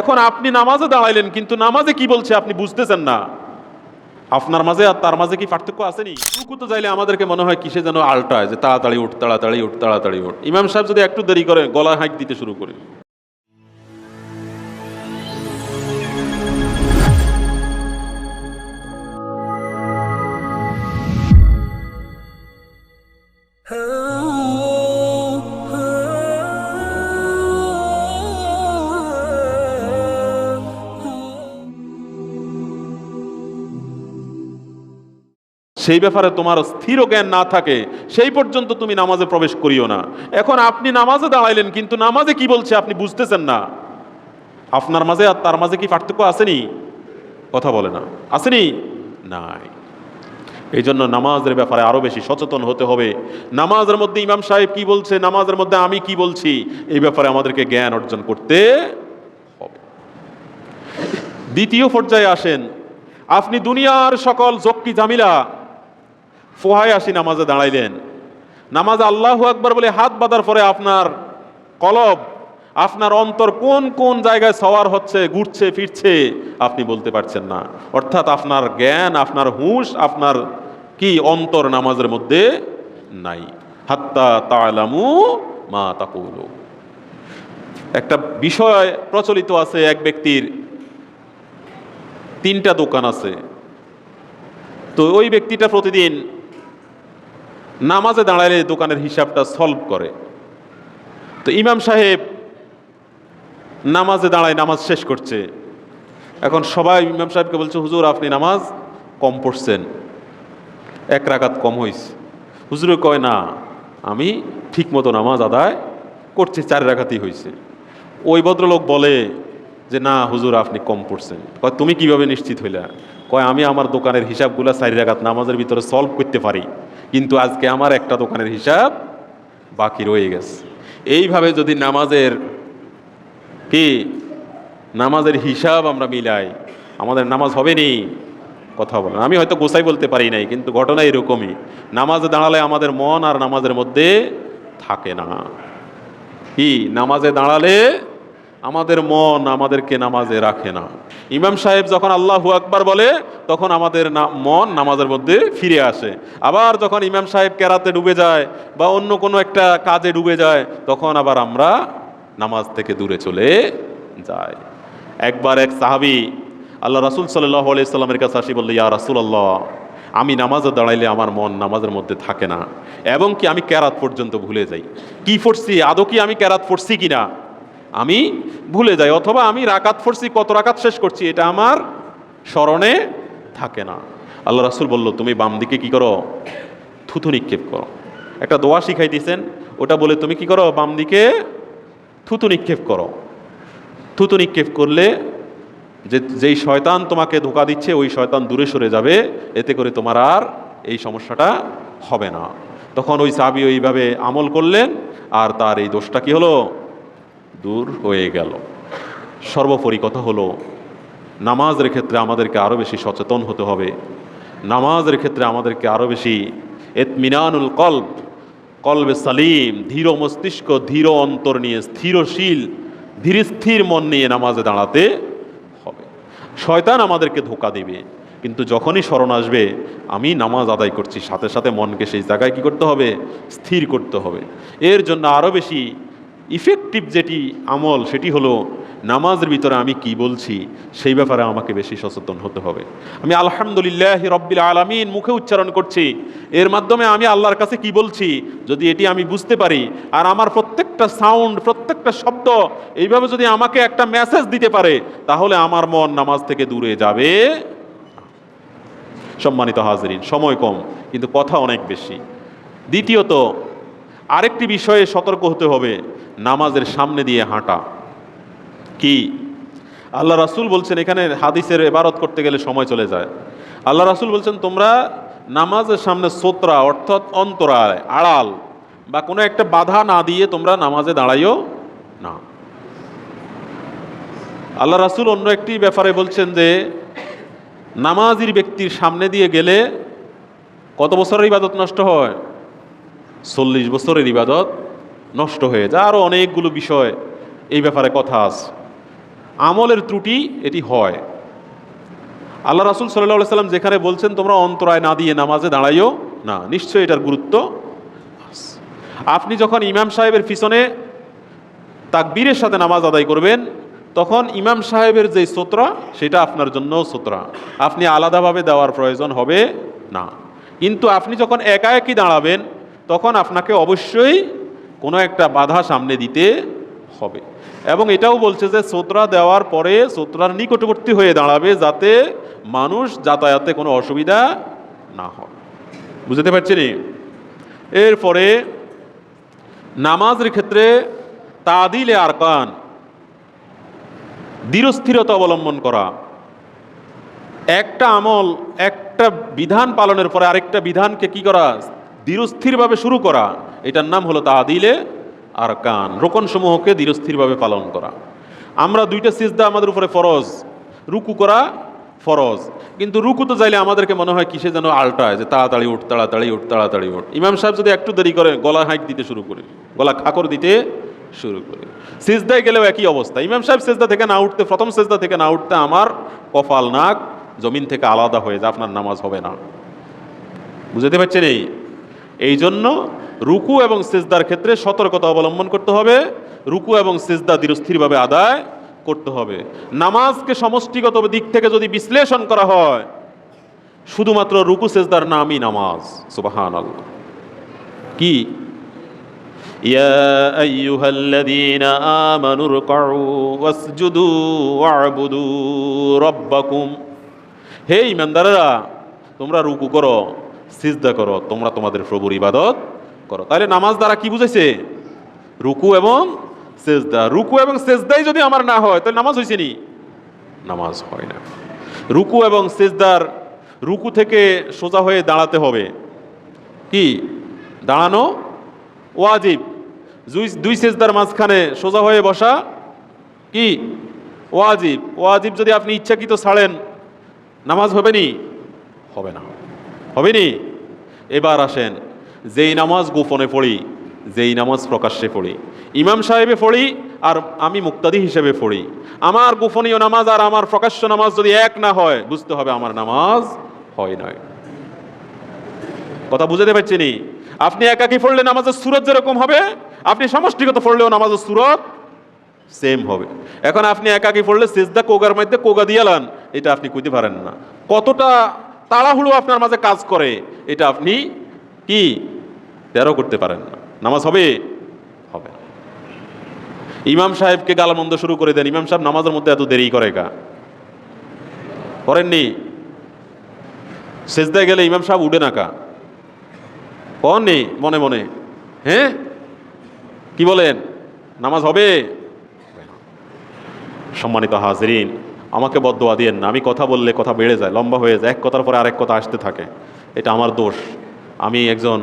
এখন আপনি নামাজে দাঁড়াইলেন, কিন্তু নামাজে কি বলছে আপনি বুঝতেছেন না? আপনার মাঝে আর তার মাঝে কি পার্থক্য আসেনি রুকুতে যাইলে আমাদেরকে মনে হয় কিসে যেন আলটায়, যে তাড়াতাড়ি উঠ তাড়াতাড়ি উঠ তাড়াতাড়ি উঠ। ইমাম সাহেব যদি একটু দেরি করে গলা হাঁক দিতে শুরু করে সেই ব্যাপারে তোমার স্থির জ্ঞান না থাকে, সেই পর্যন্ত তুমি নামাজে প্রবেশ করিও না। এখন আপনি নামাজে দাঁড়াইলেন, কিন্তু নামাজে কি বলছে আপনি বুঝতেছেন না। আপনার মাঝে আর তার মাঝে কি পার্থক্য আসেনি? কথা বলে না। আসেনি? নাই। এই জন্য নামাজের ব্যাপারে আরও বেশি সচেতন হতে হবে। নামাজের মধ্যে ইমাম সাহেব কি বলছে, নামাজের মধ্যে আমি কি বলছি, এই ব্যাপারে আমাদেরকে জ্ঞান অর্জন করতে হবে। দ্বিতীয় পর্যায়ে আসেন, আপনি দুনিয়ার সকল জক্কি জামিলা ফোহায় আসি নামাজে দাঁড়াইলেন। নামাজ আল্লাহ আকবর বলে হাত বাঁধার পরে আপনার কলব, আপনার অন্তর কোন কোন জায়গায় সওয়ার হচ্ছে, ঘুরছে, ফিরছে, আপনি বলতে পারছেন না। অর্থাৎ আপনার জ্ঞান, আপনার হুঁশ, আপনার কি অন্তর নামাজের মধ্যে নাই। হাত্তা তালামু মা তাকুলু একটা বিষয় প্রচলিত আছে এক ব্যক্তির। তিনটা দোকান আছে। তো ওই ব্যক্তিটা প্রতিদিন নামাজে দাঁড়ালে দোকানের হিসাবটা সলভ করে। তো ইমাম সাহেব নামাজে দাঁড়ায় নামাজ শেষ করছে। এখন সবাই ইমাম সাহেবকে বলছে, হুজুর, আপনি নামাজ কম পড়ছেন। এক রাকাত কম হয়েছে হুজুরে কয়, না, আমি ঠিক মতো নামাজ আদায় করছি, চার রাখাতেই হয়েছে ওই ভদ্রলোক বলে যে, না, হুজুর, আপনি কম পড়ছেন। কয়, তুমি কীভাবে নিশ্চিত হইলা? কয়, আমি আমার দোকানের হিসাবগুলা চারি রাখাত নামাজের ভিতরে সলভ করতে পারি। কিন্তু আজকে আমার একটা দোকানের হিসাব বাকি রয়ে গেছে। এইভাবে যদি নামাজের কি নামাজের হিসাব আমরা মিলাই, আমাদের নামাজ হবে নি কথা বলেন। আমি হয়তো গোসাই বলতে পারি নাই, কিন্তু ঘটনা এরকমই। নামাজে দাঁড়ালে আমাদের মন আর নামাজের মধ্যে থাকে না। কি? নামাজে দাঁড়ালে আমাদের মন আমাদেরকে নামাজে রাখে না। ইমাম সাহেব যখন আল্লাহু আকবার বলে, তখন আমাদের মন নামাজের মধ্যে ফিরে আসে। আবার যখন ইমাম সাহেব কেরাতে ডুবে যায় বা অন্য কোনো একটা কাজে ডুবে যায়, তখন আবার আমরা নামাজ থেকে দূরে চলে যাই। একবার এক সাহাবি আল্লাহ রাসুল সাল্লাহ সাল্লামের কাছে আসি, বলল, ইয়া রাসুল আল্লাহ আমি নামাজে দাঁড়াইলে আমার মন নামাজের মধ্যে থাকে না, এবং কি আমি ক্যারাত পর্যন্ত ভুলে যাই? কি পড়ছি? আদৌ কি আমি ক্যারাত পড়ছি কিনা? আমি ভুলে যাই, অথবা আমি রাকাত পড়ছি, কত রাকাত শেষ করছি, এটা আমার স্মরণে থাকে না। আল্লাহ রাসুল বলল, তুমি বাম দিকে কি করো? থুথু নিক্ষেপ করো। একটা দোয়া শিখাই দিয়েছেন ওটা বলে, তুমি কি করো? বাম দিকে থুতু নিক্ষেপ করো। থুতু নিক্ষেপ করলে যে, যেই শয়তান তোমাকে ধোকা দিচ্ছে, ওই শয়তান দূরে সরে যাবে, এতে করে তোমার আর এই সমস্যাটা হবে না। তখন ওই সাবি ওইভাবে আমল করলেন, আর তার এই দোষটা কি হলো? দূর হয়ে গেল। সর্বোপরি কথা হলো, নামাজের ক্ষেত্রে আমাদেরকে আরও বেশি সচেতন হতে হবে। নামাজের ক্ষেত্রে আমাদেরকে আরও বেশি এতমিনানুল কল্ব, কলবে সালিম, ধীর মস্তিষ্ক, ধীর অন্তর নিয়ে, স্থিরশীল, ধীর স্থির মন নিয়ে নামাজে দাঁড়াতে হবে। শয়তান আমাদেরকে ধোকা দেবে, কিন্তু যখনই স্মরণ আসবে, আমি নামাজ আদায় করছি, সাথে সাথে মনকে সেই জায়গায় কি করতে হবে? স্থির করতে হবে। এর জন্য আরও বেশি ইফেক্টিভ যেটি আমল, সেটি হলো নামাজের ভিতরে আমি কি বলছি, সেই ব্যাপারে আমাকে বেশি সচেতন হতে হবে। আমি আলহামদুলিল্লাহ রব্বিল আলামিন মুখে উচ্চারণ করছি, এর মাধ্যমে আমি আল্লাহর কাছে কি বলছি, যদি এটি আমি বুঝতে পারি, আর আমার প্রত্যেকটা সাউন্ড প্রত্যেকটা শব্দ, এইভাবে যদি আমাকে একটা মেসেজ দিতে পারে, তাহলে আমার মন নামাজ থেকে দূরে যাবে। সম্মানিত হাজরিন, সময় কম, কিন্তু কথা অনেক বেশি। দ্বিতীয়ত আরেকটি বিষয়ে সতর্ক হতে হবে, নামাজের সামনে দিয়ে হাঁটা। কি? আল্লাহ রাসুল বলছেন, এখানে হাদিসের এবারত করতে গেলে সময় চলে যায়। আল্লাহ রাসুল বলছেন, তোমরা নামাজের সামনে সোতরা, অর্থাৎ অন্তরায়, আড়াল বা কোনো একটা বাধা না দিয়ে তোমরা নামাজে দাঁড়াইও না। আল্লাহ রাসুল অন্য একটি ব্যাপারে বলছেন যে, নামাজির ব্যক্তির সামনে দিয়ে গেলে কত বছরের ইবাদত নষ্ট হয়? চল্লিশ বছরের ইবাদত নষ্ট হয়ে যায়। আরও অনেকগুলো বিষয় এই ব্যাপারে কথা আছে। আমলের ত্রুটি এটি হয়। আল্লাহ রাসুল সাল্লাহ সাল্লাম যেখানে বলছেন, তোমরা অন্তরায় না দিয়ে নামাজে দাঁড়াইও না। নিশ্চয়ই এটার গুরুত্ব আপনি যখন ইমাম সাহেবের পিছনে তাকবীরের সাথে নামাজ আদায় করবেন, তখন ইমাম সাহেবের যে সোতরা, সেটা আপনার জন্য সোতরা। আপনি আলাদাভাবে দেওয়ার প্রয়োজন হবে না। কিন্তু আপনি যখন একা একই দাঁড়াবেন তখন আপনাকে অবশ্যই কোনো একটা বাধা সামনে দিতে হবে। এবং এটাও বলছে যে সোতরা দেওয়ার পরে সোতরার নিকটবর্তী হয়ে দাঁড়াবে যাতে মানুষ যাতায়াতে কোনো অসুবিধা না হয়। বুঝতে পারছেন? এরপরে নামাজের ক্ষেত্রে তাদিলে আরকান দৃঢ়স্থিরতা অবলম্বন করা। একটা আমল, একটা বিধান পালনের পরে আরেকটা বিধানকে কি করা? দৃঢ়স্থিরভাবে শুরু করা, এটার নাম হলো তাদিলে আরকান রোকন সমূহকে পালন করা। আমরা দুইটা সিজদা আমাদের উপরে ফরজ, রুকু করা ফরজ। কিন্তু রুকু তো চাইলে আমাদেরকে মনে হয় কিসে যেন আলটায়, যে তাড়াতাড়ি উঠ তাড়াতাড়ি উঠ তাড়াতাড়ি উঠ। ইমাম সাহেব যদি একটু দেরি করে গলা হাইক দিতে শুরু করে, গলা খাকর দিতে শুরু করে। সিজদায় গেলেও একই অবস্থা। ইমাম সাহেব সেজদা থেকে না উঠতে, প্রথম সেজদা থেকে না উঠতে আমার কপাল, নাক, জমিন থেকে আলাদা হয়ে যায়, আপনার নামাজ হবে না। বুঝতে পারছেন এই? এই জন্য রুকু এবং সেজদার ক্ষেত্রে সতর্কতা অবলম্বন করতে হবে রুকু এবং সেজদা দৃঢ়স্থিরভাবে আদায় করতে হবে নামাজকে সমষ্টিগত দিক থেকে যদি বিশ্লেষণ করা হয় শুধুমাত্র রুকু সেজদার নামই নামাজ সুবাহান আল্লাহ কি يا أيها الذين آمنوا اركعوا واسجدوا واعبدوا ربكم হে ইমানদারেরা তোমরা রুকু করো সিজদা করো, তোমরা তোমাদের প্রভুর ইবাদত করো। তাহলে নামাজ দ্বারা কি বুঝাইছে? রুকু এবং সেজদা। রুকু এবং সেজদাই যদি আমার না হয়, তাহলে নামাজ হয়েছে নি? নামাজ হয় না। রুকু এবং সেজদার রুকু থেকে সোজা হয়ে দাঁড়াতে হবে। কি? দাঁড়ানো ওয়াজিব। দুই সেজদার মাঝখানে সোজা হয়ে বসা কি? ওয়াজিব। ওয়াজিব যদি আপনি ইচ্ছাকৃত ছাড়েন, নামাজ হবে নি? হবে না। হবে নি এবার আসেন, যেই নামাজ গোপনে পড়ি, যেই নামাজ প্রকাশ্যে পড়ি। ইমাম সাহেবে পড়ি আর আমি মুক্তাদি হিসেবে পড়ি। আমার গোপনীয় নামাজ আর আমার প্রকাশ্য নামাজ যদি এক না হয়, বুঝতে হবে আমার নামাজ হয় নয় কথা বুঝাতে পারছি নি? আপনি একাকি পড়লে নামাজের সুরত যেরকম হবে, আপনি সমষ্টিগত পড়লেও নামাজের সুরত সেম হবে। এখন আপনি একাকি পড়লে সেজদা, কোগার মধ্যে কোগা দিয়ালান এটা আপনি কইতে পারেন না। কতটা তাড়াহুড়ো আপনার মাঝে কাজ করে, এটা আপনি কি? তেরো করতে পারেন না। নামাজ হবে? হবে ইমাম সাহেবকে গালামন্দ শুরু করে দেন। ইমাম সাহেব নামাজের মধ্যে এত দেরি করে কা? করেননি? সেজদায় গেলে ইমাম সাহেব উঠে না কা? কন নেই মনে মনে। হ্যাঁ? কি বলেন? নামাজ হবে? সম্মানিত হাজরিন আমাকে বদোয়া দিয়েন না। আমি কথা বললে কথা বেড়ে যায়, লম্বা হয়ে যায়, এক কথার পরে আরেক কথা আসতে থাকে। এটা আমার দোষ। আমি একজন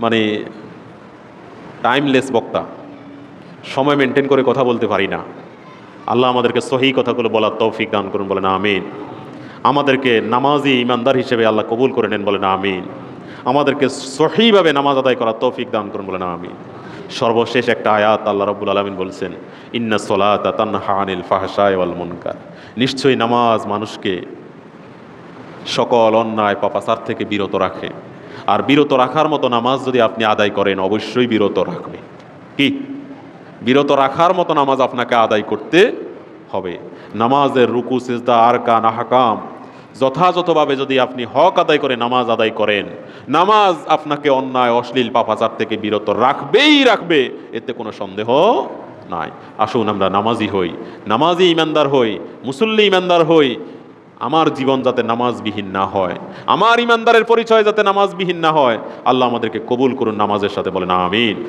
মানে টাইমলেস বক্তা। সময় মেনটেন করে কথা বলতে পারি না। আল্লাহ আমাদেরকে সহি কথাগুলো বলার তৌফিক দান করুন, বলেন আমিন। আমাদেরকে নামাজি ইমানদার হিসেবে আল্লাহ কবুল করে নেন, বলেন আমিন। আমাদেরকে সহিভাবে নামাজ আদায় করার তৌফিক দান করুন, বলেন আমিন। সর্বশেষ একটা আয়াত আল্লাহ রব্বুল আলমিন বলছেন, ইন্না সলাতা তান্নাহা আনিল ফাহশায় ওয়াল মুনকার। নিশ্চয়ই নামাজ মানুষকে সকল অন্যায় পাপাচার থেকে বিরত রাখে। আর বিরত রাখার মতো নামাজ যদি আপনি আদায় করেন, অবশ্যই বিরত রাখবে। কি? বিরত রাখার মতো নামাজ আপনাকে আদায় করতে হবে। নামাজের রুকু, সিজদা আর কান আহকাম যথাযথভাবে যদি আপনি হক আদায় করে, নামাজ আদায় করেন, নামাজ আপনাকে অন্যায়, অশ্লীল, পাপাচার থেকে বিরত রাখবেই রাখবে, এতে কোনো সন্দেহ নাই। আসুন আমরা নামাজি হই, নামাজি ইমানদার হই, মুসল্লি ইমানদার হই, আমার জীবন যাতে নামাজবিহীন না হয়, আমার ইমানদারের পরিচয় যাতে নামাজবিহীন না হয়, আল্লাহ আমাদেরকে কবুল করুন, নামাজের সাথে বলেন, আমিন।